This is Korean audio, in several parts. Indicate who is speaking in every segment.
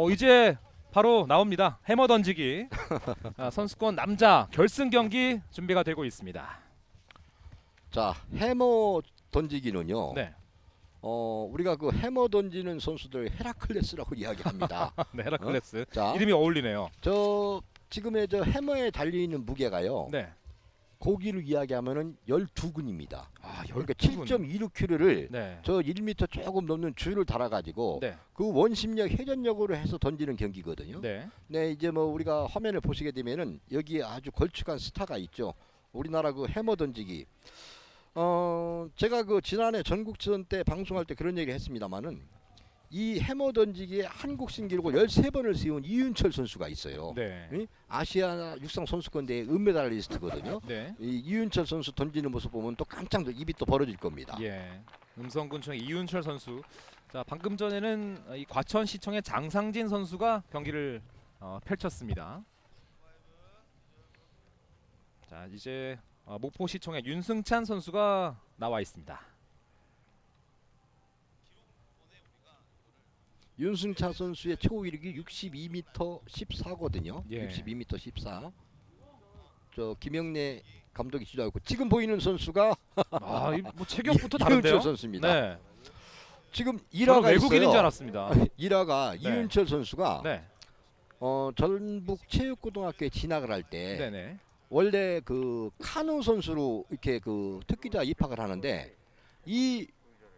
Speaker 1: 어 이제 바로 나옵니다. 해머 던지기. 아, 선수권 남자 결승 경기 준비가 되고 있습니다.
Speaker 2: 자 해머 던지기는요.
Speaker 1: 네.
Speaker 2: 어 우리가 그 해머 던지는 선수들 헤라클레스라고 이야기합니다.
Speaker 1: 네, 헤라클레스.
Speaker 2: 자,
Speaker 1: 이름이 어울리네요.
Speaker 2: 저 지금의 저 해머에 달려 있는 무게가요.
Speaker 1: 네.
Speaker 2: 고기로 이야기하면은 12근입니다.
Speaker 1: 아,
Speaker 2: 그러니까
Speaker 1: 12분.
Speaker 2: 7.26kg를
Speaker 1: 네.
Speaker 2: 저 1m 조금 넘는 줄을 달아 가지고
Speaker 1: 네.
Speaker 2: 그 원심력 회전력으로 해서 던지는 경기거든요.
Speaker 1: 네.
Speaker 2: 네, 이제 뭐 우리가 화면을 보시게 되면은 여기 아주 걸쭉한 스타가 있죠. 우리나라 그 해머 던지기. 어, 제가 그 지난해 전국전 때 방송할 때 그런 얘기를 했습니다마는 이 해머 던지기에 한국 신 기록을 13번을 세운 이윤철 선수가 있어요.
Speaker 1: 네.
Speaker 2: 이 아시아 육상 선수권 대회 은메달리스트거든요.
Speaker 1: 네.
Speaker 2: 이 이윤철 선수 던지는 모습 보면 또 깜짝 놀- 입이 또 벌어질 겁니다.
Speaker 1: 예. 음성군청의 이윤철 선수. 자, 방금 전에는 이 과천시청의 장상진 선수가 경기를 어, 펼쳤습니다. 자, 이제 어, 목포시청의 윤승찬 선수가 나와 있습니다.
Speaker 2: 윤승차 선수의 최고 이력이 62m 14거든요.
Speaker 1: 예.
Speaker 2: 62m 14. 저 김영래 감독이 지도하고 지금 보이는 선수가
Speaker 1: 아, 이 뭐 체격부터 다른데요?
Speaker 2: 선수입니다.
Speaker 1: 네.
Speaker 2: 지금
Speaker 1: 저는
Speaker 2: 일화가
Speaker 1: 외국인인
Speaker 2: 있어요.
Speaker 1: 줄 알았습니다.
Speaker 2: 일화가
Speaker 1: 네.
Speaker 2: 이윤철 선수가
Speaker 1: 네.
Speaker 2: 어, 전북 체육고등학교에 진학을 할 때
Speaker 1: 네, 네.
Speaker 2: 원래 그 카누 선수로 이렇게 그 특기자 입학을 하는데 이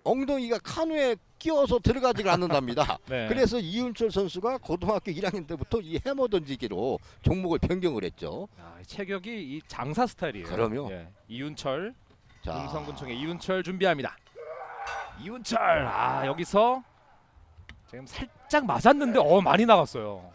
Speaker 2: 엉덩이가 카누에 끼어서 들어가지가 않는답니다.
Speaker 1: 네.
Speaker 2: 그래서 이윤철 선수가 고등학교 1학년 때부터 이 해머 던지기로 종목을 변경을 했죠.
Speaker 1: 아, 이 체격이 이 장사 스타일이에요.
Speaker 2: 그럼요.
Speaker 1: 예. 이윤철
Speaker 2: 자,
Speaker 1: 음성군청의 이윤철 준비합니다. 이윤철 아 여기서 지금 살짝 맞았는데 어 많이 나갔어요.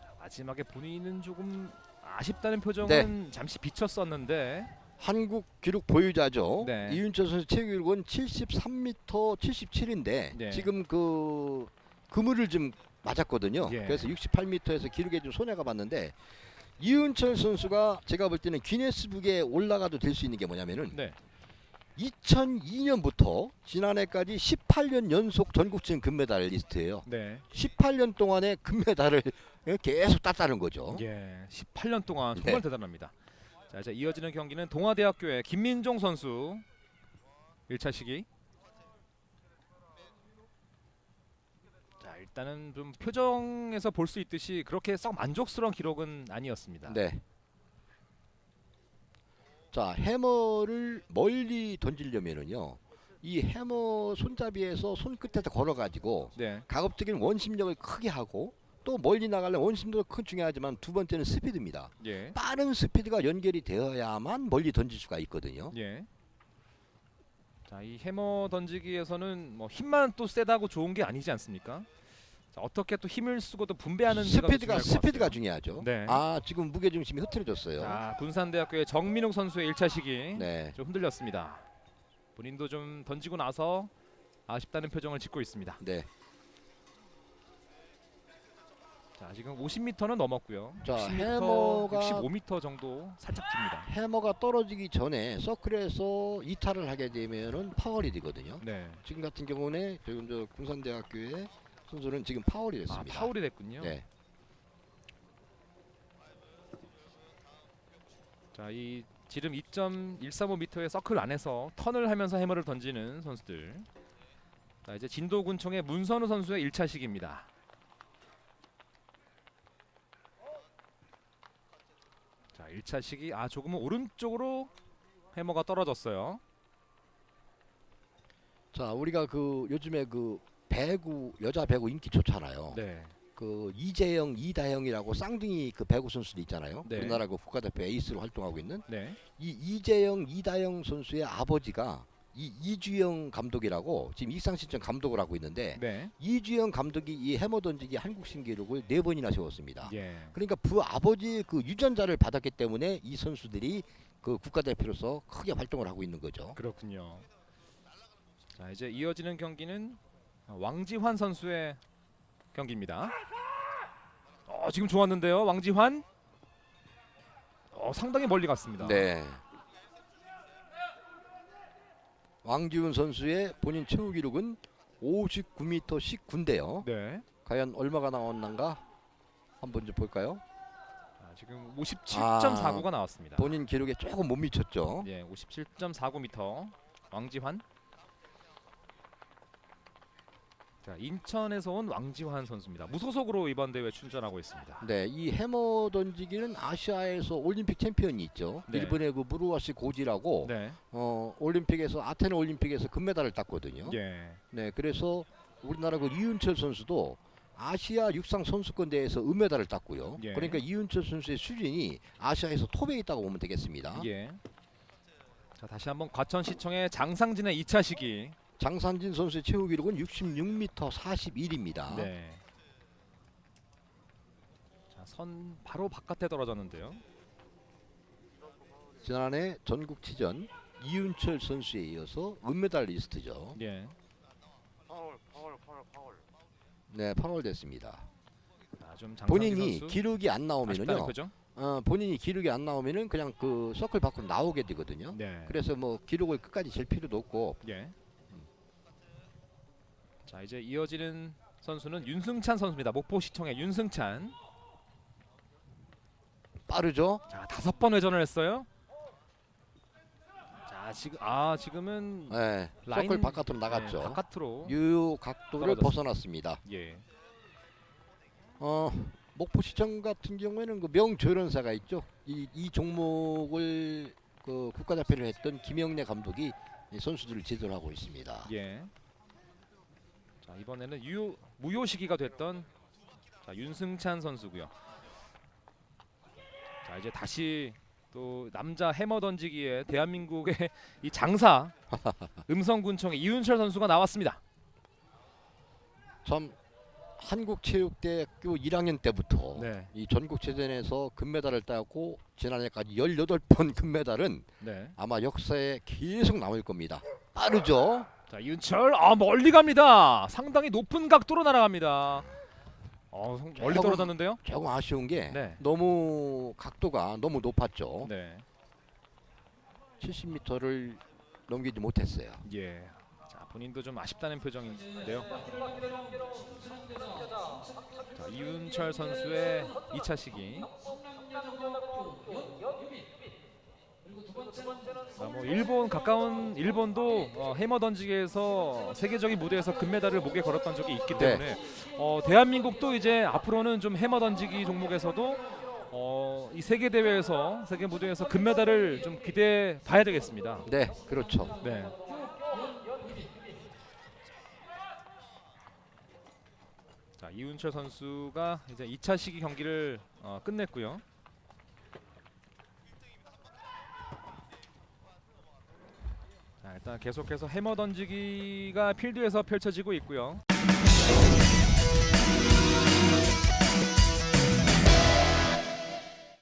Speaker 1: 자, 마지막에 본인은 조금 아쉽다는 표정은
Speaker 2: 네.
Speaker 1: 잠시 비쳤었는데
Speaker 2: 한국 기록 보유자죠.
Speaker 1: 네.
Speaker 2: 이윤철 선수 체육 기록은 73m 77인데
Speaker 1: 네.
Speaker 2: 지금 그 그물을 좀 맞았거든요.
Speaker 1: 예.
Speaker 2: 그래서 68m에서 기록에 좀 손해가 봤는데 이윤철 선수가 제가 볼 때는 기네스북에 올라가도 될 수 있는 게 뭐냐면은
Speaker 1: 네.
Speaker 2: 2002년부터 지난해까지 18년 연속 전국체전 금메달 리스트예요.
Speaker 1: 네.
Speaker 2: 18년 동안의 금메달을 계속 땄다는 거죠.
Speaker 1: 예. 18년 동안 정말
Speaker 2: 네.
Speaker 1: 대단합니다. 자, 이제 이어지는 경기는 동아대학교의 김민종 선수 1차 시기. 자, 일단은 좀 표정에서 볼 수 있듯이 그렇게 썩 만족스러운 기록은 아니었습니다.
Speaker 2: 네. 자 해머를 멀리 던지려면은요 이 해머 손잡이에서 손끝에다 걸어가지고
Speaker 1: 네.
Speaker 2: 가급적인 원심력을 크게 하고 또 멀리 나가려면 원심력도 큰 중요하지만 두 번째는 스피드입니다.
Speaker 1: 예.
Speaker 2: 빠른 스피드가 연결이 되어야만 멀리 던질 수가 있거든요.
Speaker 1: 예. 자, 이 해머 던지기에서는 뭐 힘만 또 세다고 좋은 게 아니지 않습니까? 자, 어떻게 또 힘을 쓰고 또 분배하는지가
Speaker 2: 스피드가 스피드가. 중요하죠.
Speaker 1: 네.
Speaker 2: 아 지금 무게 중심이 흐트러졌어요.
Speaker 1: 자, 군산대학교의 정민욱 선수의 1차 시기
Speaker 2: 네.
Speaker 1: 좀 흔들렸습니다. 본인도 좀 던지고 나서 아쉽다는 표정을 짓고 있습니다.
Speaker 2: 네.
Speaker 1: 자, 지금 50m는 넘었고요.
Speaker 2: 자,
Speaker 1: 60m,
Speaker 2: 해머가
Speaker 1: 65m 정도 살짝 깁니다.
Speaker 2: 해머가 떨어지기 전에 서클에서 이탈을 하게 되면은 파월이 되거든요.
Speaker 1: 네.
Speaker 2: 지금 같은 경우는 지금 저 군산대학교의 선수는 지금 파월이
Speaker 1: 아,
Speaker 2: 됐습니다.
Speaker 1: 파울이 됐군요.
Speaker 2: 네.
Speaker 1: 자, 이 지름 2.135m의 서클 안에서 턴을 하면서 해머를 던지는 선수들. 자, 이제 진도군청의 문선우 선수의 1차 시기입니다. 자, 1차 시기 아 조금은 오른쪽으로 해머가 떨어졌어요.
Speaker 2: 자, 우리가 그 요즘에 그 배구 여자 배구 인기 좋잖아요.
Speaker 1: 네.
Speaker 2: 그 이재영, 이다영이라고 쌍둥이 그 배구 선수들 있잖아요.
Speaker 1: 네.
Speaker 2: 우리나라 그 국가대표 에이스로 활동하고 있는
Speaker 1: 네.
Speaker 2: 이 이재영, 이다영 선수의 아버지가 이 이주영 감독이라고 지금 익상신청 감독을 하고 있는데
Speaker 1: 네.
Speaker 2: 이주영 감독이 이 해머 던지기 한국 신기록을 네 번이나 세웠습니다.
Speaker 1: 예.
Speaker 2: 그러니까 그 아버지의 그 유전자를 받았기 때문에 이 선수들이 그 국가대표로서 크게 활동을 하고 있는 거죠.
Speaker 1: 그렇군요. 자 이제 이어지는 경기는 왕지환 선수의 경기입니다. 어 지금 좋았는데요, 왕지환. 어 상당히 멀리 갔습니다.
Speaker 2: 네. 왕지훈 선수의 본인 최후 기록은 59m 19인데요.
Speaker 1: 네.
Speaker 2: 과연 얼마가 나왔는가 한번 좀 볼까요?
Speaker 1: 아, 지금 57.49가 나왔습니다.
Speaker 2: 본인 기록에 조금 못 미쳤죠.
Speaker 1: 예, 57.49m 왕지환. 자, 인천에서 온 왕지환 선수입니다. 무소속으로 이번 대회 출전하고 있습니다.
Speaker 2: 네, 이 해머 던지기는 아시아에서 올림픽 챔피언이 있죠.
Speaker 1: 네.
Speaker 2: 일본의 그 무루와시 고지라고
Speaker 1: 네.
Speaker 2: 어, 올림픽에서 아테네 올림픽에서 금메달을 땄거든요.
Speaker 1: 예.
Speaker 2: 네, 그래서 우리나라 그 이윤철 선수도 아시아 육상 선수권 대회에서 은메달을 땄고요.
Speaker 1: 예.
Speaker 2: 그러니까 이윤철 선수의 수준이 아시아에서 톱에 있다고 보면 되겠습니다.
Speaker 1: 예. 자, 다시 한번 과천시청의 장상진의 2차 시기.
Speaker 2: 장산진 선수의 최후 기록은 66m 41입니다.
Speaker 1: 네. 자, 선 바로 바깥에 떨어졌는데요.
Speaker 2: 지난해 전국치전 이윤철 선수에 이어서 은메달리스트죠.
Speaker 1: 예.
Speaker 3: 파울 파울 파울 파울
Speaker 2: 네, 8월 됐습니다.
Speaker 1: 아, 좀 장상진
Speaker 2: 본인이
Speaker 1: 선수
Speaker 2: 기록이 안
Speaker 1: 아쉽다는
Speaker 2: 나오면은요.
Speaker 1: 표정.
Speaker 2: 어, 본인이 기록이 안 나오면은 그냥 그 서클 밖으로 나오게 되거든요.
Speaker 1: 네.
Speaker 2: 그래서 뭐 기록을 끝까지 잴 필요도 없고
Speaker 1: 예. 자 이제 이어지는 선수는 윤승찬 선수입니다. 목포시청의 윤승찬.
Speaker 2: 빠르죠.
Speaker 1: 자 다섯 번 회전을 했어요. 자 지금 아 지금은
Speaker 2: 네,
Speaker 1: 라인-
Speaker 2: 서클 바깥으로 나갔죠.
Speaker 1: 네, 바깥으로.
Speaker 2: 유효 각도를. 벗어났습니다.
Speaker 1: 예.
Speaker 2: 어, 목포시청 같은 경우에는 그 명조련사가 있죠. 이, 이 종목을 그 국가대표를 했던 김영래 감독이 이 선수들을 지도를 하고 있습니다.
Speaker 1: 예. 자 이번에는 유효 무효 시기가 됐던 자 윤승찬 선수고요. 자 이제 다시 또 남자 해머 던지기에 대한민국의 이 장사 음성군청의 이윤철 선수가 나왔습니다.
Speaker 2: 참 한국체육대학교 1학년 때부터
Speaker 1: 네.
Speaker 2: 이 전국체전에서 금메달을 따고 지난해까지 18번 금메달은
Speaker 1: 네.
Speaker 2: 아마 역사에 계속 남을 겁니다. 빠르죠?
Speaker 1: 자 이윤철 아 멀리 갑니다. 상당히 높은 각도로 날아갑니다. 어 성- 멀리
Speaker 2: 조금-
Speaker 1: 떨어졌는데요.
Speaker 2: 조금 아쉬운 게
Speaker 1: 네.
Speaker 2: 너무 각도가 너무 높았죠.
Speaker 1: 네.
Speaker 2: 70m를 넘기지 못했어요.
Speaker 1: 예. 자 본인도 좀 아쉽다는 표정인데요. 자 이윤철 선수의 2차 시기. 자, 뭐 일본 가까운 일본도 어, 해머 던지기에서 세계적인 무대에서 금메달을 목에 걸었던 적이 있기 때문에 어, 대한민국도 이제 앞으로는 좀 해머 던지기 종목에서도 어, 이 세계 대회에서 세계 무대에서 금메달을 좀 기대해 봐야 되겠습니다.
Speaker 2: 네, 그렇죠.
Speaker 1: 네. 자 이윤철 선수가 이제 2차 시기 경기를 어, 끝냈고요. 자 일단 계속해서 해머 던지기가 필드에서 펼쳐지고 있고요.